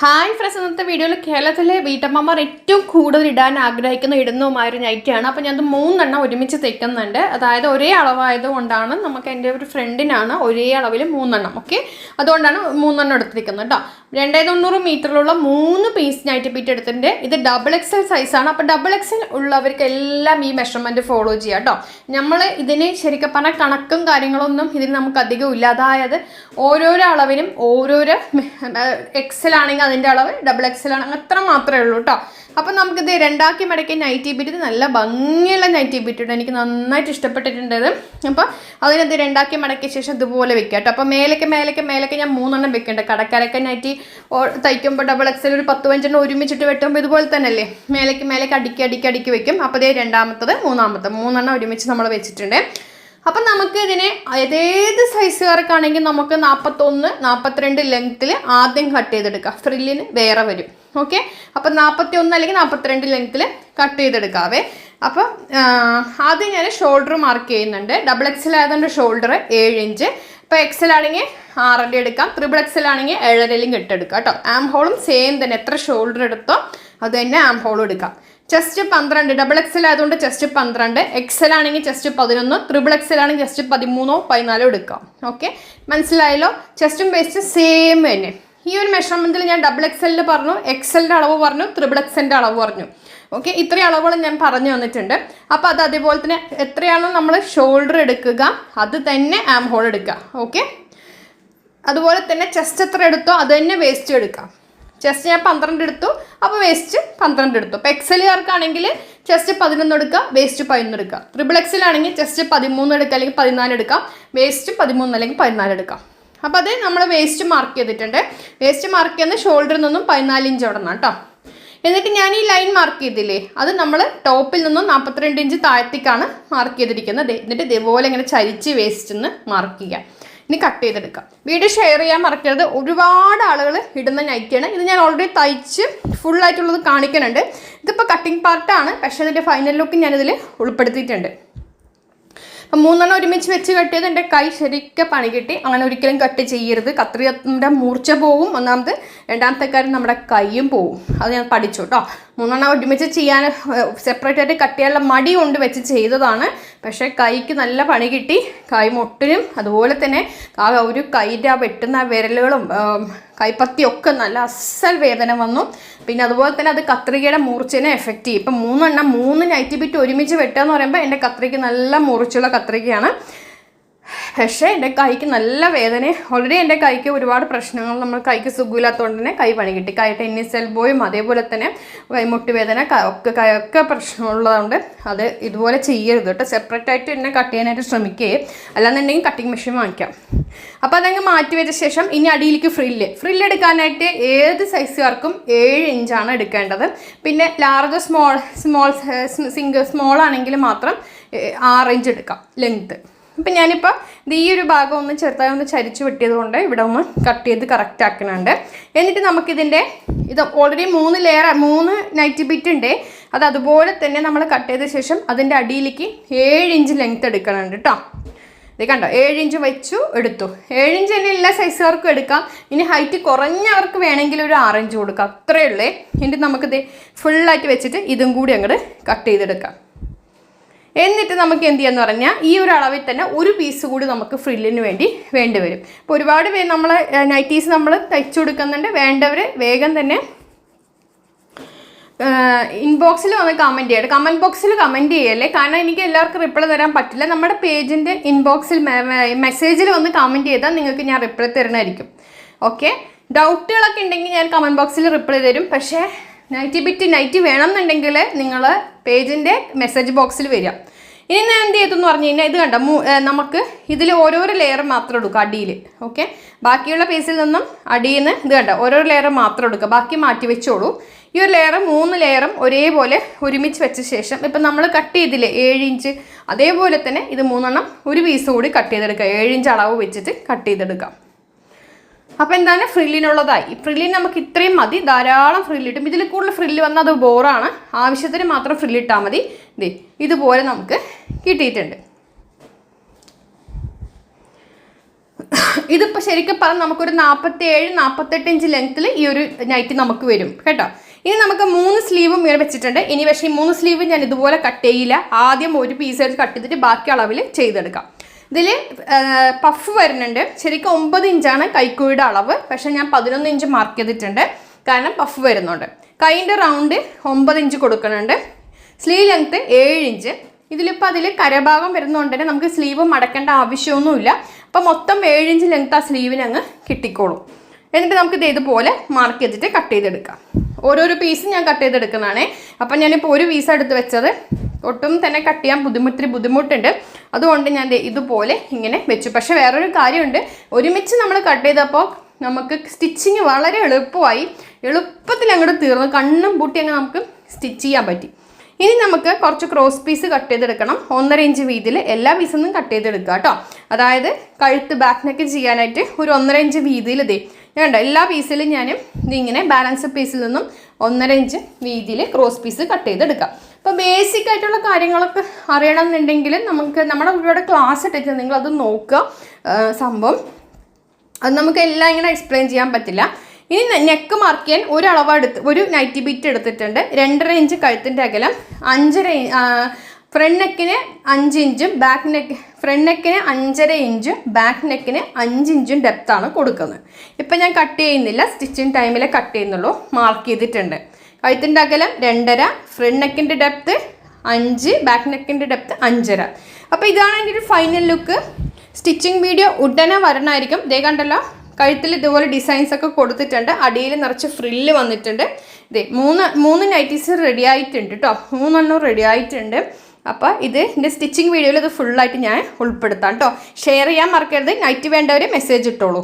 Hi friends ഇന്നത്തെ വീഡിയോയിൽ കേരളത്തിലെ വീട്ടമ്മമാർ ഏറ്റവും കൂടുതൽ ഇടാൻ ആഗ്രഹിക്കുന്ന ഇടുന്നതുമായ ഒരു നൈറ്റിയാണ്. അപ്പോൾ ഞാനത് മൂന്നെണ്ണം ഒരുമിച്ച് തയ്ക്കുന്നുണ്ട് അതായത് ഒരേ അളവായത് കൊണ്ടാണ് നമുക്ക് എന്റെ ഒരു ഫ്രണ്ടിനാണ് ഒരേ അളവിൽ മൂന്നെണ്ണം ഓക്കെ അതുകൊണ്ടാണ് മൂന്നെണ്ണം എടുത്തിരിക്കുന്നത് കേട്ടോ രണ്ടേ തൊണ്ണൂറ് മീറ്ററിലുള്ള മൂന്ന് പീസ് നൈറ്റ് പീറ്റ് എടുത്തിട്ടുണ്ട്. ഇത് ഡബിൾ എക്സൽ സൈസാണ് അപ്പോൾ ഡബിൾ എക്സൽ ഉള്ളവർക്ക് എല്ലാം ഈ മെഷർമെന്റ് ഫോളോ ചെയ്യാം കേട്ടോ. നമ്മൾ ഇതിന് ശരിക്കും പറഞ്ഞാൽ കണക്കും കാര്യങ്ങളൊന്നും ഇതിന് നമുക്ക് അധികം ഇല്ല. അതായത് ഓരോരോ അളവിനും ഓരോരോ എക്സൽ ആണെങ്കിൽ അതിന്റെ അളവ് ഡബിൾ എക്സൽ ആണ്. അത്ര മാത്രമേ ഉള്ളൂ കേട്ടോ. അപ്പം നമുക്കിത് രണ്ടാക്കി മടക്കി നൈറ്റി ബിറ്റ് നല്ല ഭംഗിയുള്ള നൈറ്റി ബിറ്റുണ്ട് എനിക്ക് നന്നായിട്ട് ഇഷ്ടപ്പെട്ടിട്ടുണ്ട് അപ്പോൾ അതിനത് രണ്ടാക്കി മടക്കിയ ശേഷം ഇതുപോലെ വെക്കുക കേട്ടോ. അപ്പോൾ മേലൊക്കെ മേലൊക്കെ മേലൊക്കെ ഞാൻ മൂന്നെണ്ണം വെക്കുന്നുണ്ട്. കടക്കാരൊക്കെ നൈറ്റി തയ്ക്കുമ്പോൾ ഡബിൾ എക്സൽ ഒരു പത്ത് പഞ്ചെണ്ണം ഒരുമിച്ചിട്ട് വെട്ടുമ്പോൾ ഇതുപോലെ തന്നെയല്ലേ? മേലേക്ക് മേലേക്ക് അടുക്കി അടുക്കി അടുക്കി വെക്കും. അപ്പോൾ ഇതേ രണ്ടാമത്തത് മൂന്നാമത്തത് മൂന്നെണ്ണം ഒരുമിച്ച് നമ്മൾ വെച്ചിട്ടുണ്ട്. അപ്പം നമുക്ക് ഇതിനെ ഏതേത് സൈസുകാർക്കാണെങ്കിൽ നമുക്ക് നാൽപ്പത്തൊന്ന് നാൽപ്പത്തിരണ്ട് ലെങ്ത്തിൽ ആദ്യം കട്ട് ചെയ്തെടുക്കാം. ഫ്രില്ലിന് വേറെ വരും. ഓക്കെ അപ്പം നാൽപ്പത്തി ഒന്ന് അല്ലെങ്കിൽ നാൽപ്പത്തിരണ്ട് ലെങ്ത്തിൽ കട്ട് ചെയ്തെടുക്കാവേ. അപ്പം ആദ്യം ഞാൻ ഷോൾഡർ മാർക്ക് ചെയ്യുന്നുണ്ട്. ഡബിൾ എക്സൽ ആയതുകൊണ്ട് ഷോൾഡർ ഏഴ് ഇഞ്ച് ഇപ്പോൾ എക്സൽ ആണെങ്കിൽ ആറര എടുക്കാം. ത്രിബിൾ എക്സൽ ആണെങ്കിൽ ഏഴരയിലും കെട്ടെടുക്കാം കേട്ടോ. ആം ഹോളും സെയിം തന്നെ. എത്ര ഷോൾഡർ എടുത്തോ അത് തന്നെ ആം ഹോളും എടുക്കാം. ചെസ്റ്റ് പന്ത്രണ്ട്. ഡബിൾ എക്സൽ ആയതുകൊണ്ട് ചെസ്റ്റ് പന്ത്രണ്ട്. എക്സൽ ആണെങ്കിൽ ചെസ്റ്റ് പതിനൊന്ന്. ത്രിബിൾ എക്സൽ ആണെങ്കിൽ ചെസ്റ്റ് പതിമൂന്നോ പതിനാലോ എടുക്കാം. ഓക്കെ മനസ്സിലായല്ലോ? ചെസ്റ്റും വേസ്റ്റ് സെയിം തന്നെ. ഈ ഒരു മെഷർമെന്റിൽ ഞാൻ ഡബിൾ എക്സലിൽ പറഞ്ഞു എക്സലിന്റെ അളവ് പറഞ്ഞു ത്രിബിൾ എക്സലിന്റെ അളവ് പറഞ്ഞു. ഓക്കെ ഇത്രയും അളവുകൾ ഞാൻ പറഞ്ഞു തന്നിട്ടുണ്ട്. അപ്പോൾ അത് അതേപോലെ തന്നെ എത്രയാണോ നമ്മൾ ഷോൾഡർ എടുക്കുക അത് തന്നെ ആം ഹോൾ എടുക്കുക. ഓക്കെ അതുപോലെ തന്നെ ചെസ്റ്റ് എത്ര എടുത്തോ അത് തന്നെ വേസ്റ്റ് എടുക്കാം ചെസ്റ്റ് ഞാൻ പന്ത്രണ്ട് എടുത്തു അപ്പോൾ വേസ്റ്റ് പന്ത്രണ്ട് എടുത്തു. അപ്പോൾ എക്സലുകാർക്കാണെങ്കിൽ ചെസ്റ്റ് പതിനൊന്ന് എടുക്കുക വേസ്റ്റ് പതിനൊന്ന് എടുക്കുക. ട്രിപ്പിൾ എക്സലാണെങ്കിൽ ചെസ്റ്റ് പതിമൂന്ന് എടുക്കുക അല്ലെങ്കിൽ പതിനാല് എടുക്കാം. വേസ്റ്റ് പതിമൂന്ന് അല്ലെങ്കിൽ പതിനാല് എടുക്കാം. അപ്പോൾ അത് നമ്മൾ വേസ്റ്റ് മാർക്ക് ചെയ്തിട്ടുണ്ട്. വേസ്റ്റ് മാർക്ക് ചെയ്യുന്ന ഷോൾഡറിൽ നിന്നും പതിനാല് ഇഞ്ച് നിന്നാണ് കേട്ടോ എന്നിട്ട് ഞാൻ ഈ ലൈൻ മാർക്ക് ചെയ്തില്ലേ? അത് നമ്മൾ ടോപ്പിൽ നിന്നും നാൽപ്പത്തിരണ്ട് ഇഞ്ച് താഴത്തേക്കാണ് മാർക്ക് ചെയ്തിരിക്കുന്നത്. എന്നിട്ട് ഇതേപോലെ ഇങ്ങനെ ചരിച്ച് വേസ്റ്റ് നിന്ന് മാർക്ക് ചെയ്യാം ഇനി കട്ട് ചെയ്തെടുക്കാം. വീഡിയോ ഷെയർ ചെയ്യാൻ മറക്കരുത്. ഒരുപാട് ആളുകൾ ഇടുന്ന നൈറ്റിയാണ് ഇത് ഞാൻ ഓൾറെഡി തയ്ച്ച് ഫുള്ളായിട്ടുള്ളത് കാണിക്കുന്നുണ്ട്. ഇതിപ്പോൾ കട്ടിങ് പാർട്ടാണ് പക്ഷേ അതിന്റെ ഫൈനൽ ലുക്ക് ഞാനിതിൽ ഉൾപ്പെടുത്തിയിട്ടുണ്ട്. മൂന്നെണ്ണം ഒരുമിച്ച് വെച്ച് കട്ടിയത് എന്റെ കൈ ശരിക്കും പണി കിട്ടി. അങ്ങനെ ഒരിക്കലും കട്ട് ചെയ്യരുത്. കത്രിയുടെ മൂർച്ച പോവും. ഒന്നാമത് രണ്ടാമത്തെ കാര്യം നമ്മുടെ കൈയും പോവും. അത് ഞാൻ പഠിച്ചു കേട്ടോ. മൂന്നെണ്ണം ഒരുമിച്ച് ചെയ്യാൻ സെപ്പറേറ്റ് ആയിട്ട് കട്ട് ചെയ്യാനുള്ള മടി കൊണ്ട് വെച്ച് ചെയ്തതാണ്. പക്ഷേ കൈക്ക് നല്ല പണി കിട്ടി. കൈ മുട്ടിനും അതുപോലെ തന്നെ ആ ഒരു കൈന്റെ ആ വെട്ടുന്ന വിരലുകളും കൈപ്പത്തിയൊക്കെ നല്ല അസൽ വേദന വന്നു. പിന്നെ അതുപോലെ തന്നെ അത് കത്രികയുടെ മൂർച്ചനെ എഫക്റ്റ് ചെയ്യും. ഇപ്പം മൂന്നെണ്ണം മൂന്ന് നൈറ്റി ബിറ്റ് ഒരുമിച്ച് വെട്ടുക എന്ന് പറയുമ്പോൾ എന്റെ കത്രിക നല്ല മുറിച്ചുള്ള കത്രികയാണ്. പക്ഷേ എന്റെ കൈക്ക് നല്ല വേദന. ഓൾറെഡി എന്റെ കൈക്ക് ഒരുപാട് പ്രശ്നങ്ങൾ. നമ്മൾ കൈക്ക് സുഖമില്ലാത്തതുകൊണ്ട് തന്നെ കൈ പണി കിട്ടി. കൈ ടെന്നീസ് എൽബോയും അതേപോലെ തന്നെ കൈമുട്ട് വേദന ഒക്കെ കൈയൊക്കെ പ്രശ്നമുള്ളതുകൊണ്ട് അത് ഇതുപോലെ ചെയ്യരുത് കേട്ടോ. സെപ്പറേറ്റ് ആയിട്ട് എന്നെ കട്ട് ചെയ്യാനായിട്ട് ശ്രമിക്കുകയും അല്ലാന്നുണ്ടെങ്കിൽ കട്ടിങ് മെഷീൻ വാങ്ങിക്കാം. അപ്പോൾ അതങ്ങ് മാറ്റി വെച്ച ശേഷം ഇനി അടിയിലേക്ക് ഫ്രില്ല് ഫ്രില്ല് എടുക്കാനായിട്ട് ഏത് സൈസുകാർക്കും ഏഴ് ഇഞ്ചാണ് എടുക്കേണ്ടത്. പിന്നെ large small small single small ആണെങ്കിൽ മാത്രം ആറ് ഇഞ്ച് എടുക്കാം. ലെങ്ത്ത് അപ്പം ഞാനിപ്പോൾ ഇത് ഈ ഒരു ഭാഗം ഒന്ന് ചെറുതായി ഒന്ന് ചരിച്ച് വെട്ടിയത് കൊണ്ട് ഇവിടെ ഒന്ന് കട്ട് ചെയ്ത് കറക്റ്റ് ആക്കുന്നുണ്ട്. എന്നിട്ട് നമുക്കിതിന്റെ ഇത് ഓൾറെഡി മൂന്ന് ലെയർ മൂന്ന് നൈറ്റ് ബിറ്റ് ഉണ്ട്. അത് അതുപോലെ തന്നെ നമ്മൾ കട്ട് ചെയ്ത ശേഷം അതിന്റെ അടിയിലേക്ക് ഏഴ് ഇഞ്ച് ലെങ്ത് എടുക്കണുണ്ട് കേട്ടോ ഇത് കണ്ടോ ഏഴ് ഇഞ്ച് വെച്ചു എടുത്തു. ഏഴ് ഇഞ്ച് തന്നെ എല്ലാ സൈസുകാർക്കും എടുക്കാം. ഇനി ഹൈറ്റ് കുറഞ്ഞവർക്ക് വേണമെങ്കിൽ ഒരു ആറ് ഇഞ്ച് കൊടുക്കാം. അത്രയേ ഉള്ളേ. എന്നിട്ട് നമുക്കിത് ഫുള്ളായിട്ട് വെച്ചിട്ട് ഇതും കൂടി അങ്ങോട്ട് കട്ട് ചെയ്തെടുക്കാം. എന്നിട്ട് നമുക്ക് എന്ത് ചെയ്യാന്ന് പറഞ്ഞാൽ ഈ ഒരു അളവിൽ തന്നെ ഒരു പീസ് കൂടി നമുക്ക് ഫ്രില്ലിന് വേണ്ടി വേണ്ടി വരും. അപ്പോൾ ഒരുപാട് പേര് നമ്മൾ നൈറ്റീസ് നമ്മൾ തയ്ച്ചു കൊടുക്കുന്നുണ്ട്. വേണ്ടവർ വേഗം തന്നെ ഇൻബോക്സിൽ വന്ന് കമന്റ് ചെയ്യട്ടെ. കമന്റ് ബോക്സിൽ കമന്റ് ചെയ്യല്ലേ? കാരണം എനിക്ക് എല്ലാവർക്കും റിപ്ലൈ തരാൻ പറ്റില്ല. നമ്മുടെ പേജിന്റെ ഇൻബോക്സിൽ മെസ്സേജിൽ വന്ന് കമന്റ് ചെയ്താൽ നിങ്ങൾക്ക് ഞാൻ റിപ്ലൈ തരണമായിരിക്കും ഓക്കെ ഡൗട്ടുകളൊക്കെ ഉണ്ടെങ്കിൽ ഞാൻ കമന്റ് ബോക്സിൽ റിപ്ലൈ തരും. പക്ഷേ നൈറ്റി ബിറ്റ് നൈറ്റി വേണമെന്നുണ്ടെങ്കിൽ നിങ്ങൾ പേജിന്റെ മെസ്സേജ് ബോക്സിൽ വരിക. ഇനി ഞാൻ എന്ത് ചെയ്തെന്ന് പറഞ്ഞു കഴിഞ്ഞാൽ ഇത് കണ്ട? നമുക്ക് ഇതിൽ ഓരോരോ ലെയർ മാത്രം എടുക്കുക അടിയിൽ. ഓക്കെ ബാക്കിയുള്ള പീസിൽ നിന്നും അടിയിൽ നിന്ന് ഇത് കണ്ട? ഓരോ ലെയർ മാത്രം എടുക്കുക. ബാക്കി മാറ്റി വെച്ചോളൂ. ഈ ഒരു ലെയർ മൂന്ന് ലെയറും ഒരേപോലെ ഒരുമിച്ച് വെച്ച ശേഷം ഇപ്പം നമ്മൾ കട്ട് ചെയ്തില്ലേ? ഏഴ് ഇഞ്ച് അതേപോലെ തന്നെ ഇത് മൂന്നെണ്ണം ഒരു പീസ് കൂടി കട്ട് ചെയ്തെടുക്കുക. ഏഴ് ഇഞ്ച് അളവ് വെച്ചിട്ട് കട്ട് ചെയ്തെടുക്കാം അപ്പോൾ എന്താണ്? ഫ്രില്ലിനുള്ളതായി. ഫ്രില്ലിന് നമുക്ക് ഇത്രയും മതി. ധാരാളം ഫ്രില്ലിട്ടും. ഇതിൽ കൂടുതൽ ഫ്രില്ല് വന്നാൽ അത് ബോറാണ്. ആവശ്യത്തിന് മാത്രം ഫ്രില്ലിട്ടാൽ മതി. ദേ ഇതുപോലെ നമുക്ക് കിട്ടിയിട്ടുണ്ട്. ഇതിപ്പോൾ ശരിക്കും പറഞ്ഞാൽ നമുക്കൊരു നാൽപ്പത്തി ഏഴ് നാൽപ്പത്തെട്ട് ഇഞ്ച് ലെങ്ത്തിൽ ഈ ഒരു നൈറ്റ് നമുക്ക് വരും. കേട്ടോ? ഇനി നമുക്ക് മൂന്ന് സ്ലീവും ഇങ്ങനെ വെച്ചിട്ടുണ്ട്. ഇനി പക്ഷേ ഈ മൂന്ന് സ്ലീവ് ഞാൻ ഇതുപോലെ കട്ട് ചെയ്യില്ല. ആദ്യം ഒരു പീസ് എടുത്ത് കട്ട് ചെയ്തിട്ട് ബാക്കി അളവിൽ ചെയ്തെടുക്കാം. ഇതിൽ പഫ് വരുന്നുണ്ട്. ശരിക്കും ഒമ്പത് ഇഞ്ചാണ് കൈക്കുഴിയുടെ അളവ്. പക്ഷേ ഞാൻ പതിനൊന്ന് ഇഞ്ച് മാർക്ക് ചെയ്തിട്ടുണ്ട്. കാരണം പഫ് വരുന്നുണ്ട്. കൈന്റെ റൗണ്ട് ഒമ്പത് ഇഞ്ച് കൊടുക്കുന്നുണ്ട്. സ്ലീവ് ലെങ്ത്ത് ഏഴ് ഇഞ്ച്. ഇതിലിപ്പോൾ അതിൽ കരഭാഗം വരുന്നതുകൊണ്ട് തന്നെ നമുക്ക് സ്ലീവ് മടക്കേണ്ട ആവശ്യമൊന്നുമില്ല. അപ്പോൾ മൊത്തം ഏഴ് ഇഞ്ച് ലെങ്ത്ത് ആ സ്ലീവിന് അങ്ങ് കിട്ടിക്കോളും. എന്നിട്ട് നമുക്ക് ഇത് ഇതുപോലെ മാർക്ക് ചെയ്തിട്ട് കട്ട് ചെയ്തെടുക്കാം. ഓരോരോ പീസും ഞാൻ കട്ട് ചെയ്തെടുക്കുന്നതാണേ. അപ്പം ഞാനിപ്പോൾ ഒരു പീസ് എടുത്ത് വെച്ചത്. ഒട്ടും തന്നെ കട്ട് ചെയ്യാൻ ബുദ്ധിമുട്ടിരി ബുദ്ധിമുട്ടുണ്ട്. അതുകൊണ്ട് ഞാൻ ഇതുപോലെ ഇങ്ങനെ വെച്ചു. പക്ഷേ വേറൊരു കാര്യമുണ്ട്. ഒരുമിച്ച് നമ്മൾ കട്ട് ചെയ്തപ്പോൾ നമുക്ക് സ്റ്റിച്ചിങ് വളരെ എളുപ്പമായി. എളുപ്പത്തിൽ അങ്ങോട്ട് തീർന്നു. കണ്ണും പൂട്ടി അങ്ങ് നമുക്ക് സ്റ്റിച്ച് ചെയ്യാൻ പറ്റി. ഇനി നമുക്ക് കുറച്ച് ക്രോസ് പീസ് കട്ട് ചെയ്തെടുക്കണം. ഒന്നര ഇഞ്ച് വീതിയിൽ എല്ലാ പീസൊന്നും കട്ട് ചെയ്തെടുക്കുക കേട്ടോ. അതായത് കഴുത്ത് ബാക്ക് നെക്ക് ചെയ്യാനായിട്ട് ഒരു ഒന്നര ഇഞ്ച് വീതിയിൽ ഇതേ ഞാൻ എല്ലാ പീസിലും ഞാൻ ഇതിങ്ങനെ ബാലൻസ് പീസിൽ നിന്നും ഒന്നര ഇഞ്ച് വീതിയിൽ ക്രോസ് പീസ് കട്ട് ചെയ്തെടുക്കാം. അപ്പോൾ ബേസിക് ആയിട്ടുള്ള കാര്യങ്ങളൊക്കെ അറിയണം എന്നുണ്ടെങ്കിൽ നമുക്ക് നമ്മുടെ ഇവിടെ ക്ലാസ് ഇട്ടിട്ട് നിങ്ങൾ അത് നോക്കുക സംഭവം. അത് നമുക്ക് എല്ലാം ഇങ്ങനെ എക്സ്പ്ലെയിൻ ചെയ്യാൻ പറ്റില്ല. ഇനി നെക്ക് മാർക്ക് ചെയ്യാൻ ഒരു അളവ് എടുത്ത് ഒരു നൈറ്റി ബിറ്റ് എടുത്തിട്ടുണ്ട്. രണ്ടര ഇഞ്ച് കഴുത്തിന്റെ അകലം അഞ്ചര ഫ്രണ്ട് നെക്കിന് അഞ്ച് ഇഞ്ചും ബാക്ക് നെക്ക് ഫ്രണ്ട് നെക്കിന് അഞ്ചര ഇഞ്ചും ബാക്ക് നെക്കിന് അഞ്ച് ഇഞ്ചും ഡെപ്താണ് കൊടുക്കുന്നത്. ഇപ്പം ഞാൻ കട്ട് ചെയ്യുന്നില്ല സ്റ്റിച്ചിങ് ടൈമിൽ കട്ട് ചെയ്യുന്നുള്ളൂ മാർക്ക് ചെയ്തിട്ടുണ്ട്. കഴുത്തിന്റെ അകലം രണ്ടര ഫ്രണ്ട് നെക്കിന്റെ ഡെപ്ത്ത് അഞ്ച് ബാക്ക് നെക്കിന്റെ ഡെപ്ത്ത് അഞ്ചര. അപ്പോൾ ഇതാണ് എന്റെ ഒരു ഫൈനൽ ലുക്ക് സ്റ്റിച്ചിങ് വീഡിയോ ഉടനെ വരണമായിരിക്കും ദേ കണ്ടല്ലോ കഴുത്തിൽ ഇതുപോലെ ഡിസൈൻസ് ഒക്കെ കൊടുത്തിട്ടുണ്ട്. അടിയിൽ നിറച്ച് ഫ്രില്ല് വന്നിട്ടുണ്ട്. ഇതേ മൂന്ന് മൂന്ന് നൈറ്റീസ് റെഡി ആയിട്ടുണ്ട് കേട്ടോ മൂന്നെണ്ണം റെഡി ആയിട്ടുണ്ട്. അപ്പോൾ ഇത് എന്റെ സ്റ്റിച്ചിങ് വീഡിയോയിൽ ഇത് ഫുള്ളായിട്ട് ഞാൻ ഉൾപ്പെടുത്താം കേട്ടോ ഷെയർ ചെയ്യാൻ മറക്കരുത്. നൈറ്റ് വേണ്ടവർ മെസ്സേജ് ഇട്ടോളൂ.